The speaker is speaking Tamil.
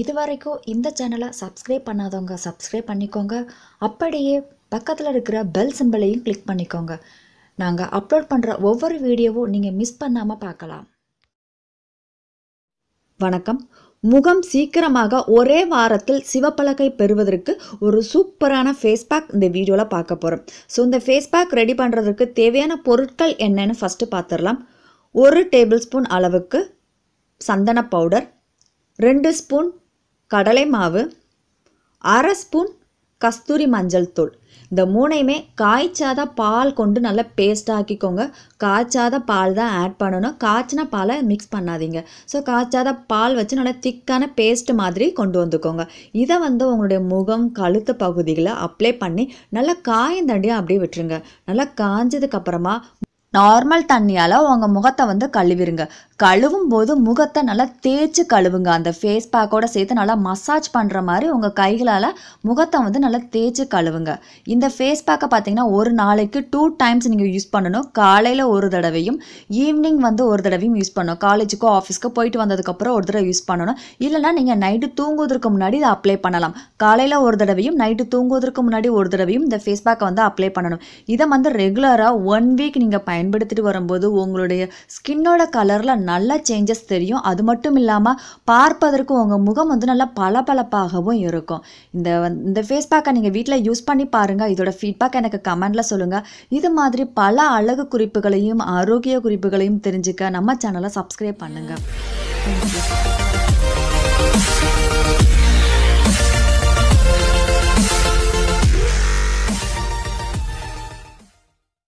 இது வரைக்கும் இந்த சேனலை சப்ஸ்கிரைப் பண்ணாதவங்க சப்ஸ்கிரைப் பண்ணிக்கோங்க. அப்படியே பக்கத்தில் இருக்கிற பெல் சிம்பலையும் கிளிக் பண்ணிக்கோங்க. நாங்கள் அப்லோட் பண்ணுற ஒவ்வொரு வீடியோவும் நீங்கள் மிஸ் பண்ணாமல் பார்க்கலாம். வணக்கம். முகம் சீக்கிரமாக ஒரே வாரத்தில் சிவப்பலகை பெறுவதற்கு ஒரு சூப்பரான ஃபேஸ் பேக் இந்த வீடியோவில் பார்க்க போகிறோம் ஸோ இந்த ஃபேஸ் பேக் ரெடி பண்ணுறதுக்கு தேவையான பொருட்கள் என்னன்னு ஃபஸ்ட்டு பார்த்துடலாம். ஒரு டேபிள் ஸ்பூன் அளவுக்கு சந்தன பவுடர் ரெண்டு ஸ்பூன் கடலை மாவு அரை ஸ்பூன் கஸ்தூரி மஞ்சள் தூள். இந்த மூணையுமே காய்ச்சாத பால் கொண்டு நல்லா பேஸ்ட் ஆக்கிக்கோங்க. காய்ச்சாத பால் தான் ஆட் பண்ணணும். காய்ச்சின பாலை மிக்ஸ் பண்ணாதீங்க. ஸோ காய்ச்சாத பால் வச்சு நல்லா திக்கான பேஸ்ட் மாதிரி கொண்டு வந்துக்கோங்க. இதை வந்து உங்களுடைய முகம் கழுத்து பகுதிகளை அப்ளை பண்ணி நல்லா காயந்தண்டியாக அப்படியே விட்டுருங்க. நல்லா காய்ஞ்சதுக்கப்புறமா நார்மல் தண்ணியால் உங்கள் முகத்தை வந்து கழுவிருங்க. கழுவும் போது முகத்தை நல்லா தேய்ச்சி கழுவுங்க. அந்த ஃபேஸ் பேக்கோட சேர்த்து நல்லா மசாஜ் பண்ணுற மாதிரி உங்கள் கைகளால் முகத்தை வந்து நல்லா தேய்ச்சி கழுவுங்க. இந்த ஃபேஸ் பேக்கை பார்த்தீங்கன்னா ஒரு நாளைக்கு டூ டைம்ஸ் நீங்கள் யூஸ் பண்ணணும். காலையில் ஒரு தடவையும் ஈவினிங் வந்து ஒரு தடவையும் யூஸ் பண்ணணும். காலேஜுக்கோ ஆஃபீஸ்க்கோ போயிட்டு வந்ததுக்கப்புறம் ஒரு தடவை யூஸ் பண்ணணும். இல்லைனா நீங்கள் நைட்டு தூங்குவதற்கு முன்னாடி இதை அப்ளை பண்ணலாம். காலையில் ஒரு தடவையும் நைட்டு தூங்குவதற்கு முன்னாடி ஒரு தடவையும் இந்த ஃபேஸ் பேக்கை வந்து அப்ளை பண்ணணும். இதை வந்து ரெகுலராக ஒன் வீக் நீங்கள் பயன்படுத்திட்டு வரும்போது உங்களுடைய ஸ்கின்னோட கலரில் நல்ல சேஞ்சஸ் தெரியும். அது மட்டும் இல்லாமல் பார்ப்பதற்கு உங்கள் முகம் வந்து நல்லா பளபளப்பாகவும் இருக்கும். இந்த இந்த ஃபேஸ் பேக்கை நீங்கள் வீட்டில் யூஸ் பண்ணி பாருங்கள் இதோட ஃபீட்பேக் எனக்கு கமெண்டில் சொல்லுங்கள் இது மாதிரி பல அழகு குறிப்புகளையும் ஆரோக்கிய குறிப்புகளையும் தெரிஞ்சுக்க நம்ம சேனலை சப்ஸ்கிரைப் பண்ணுங்கள்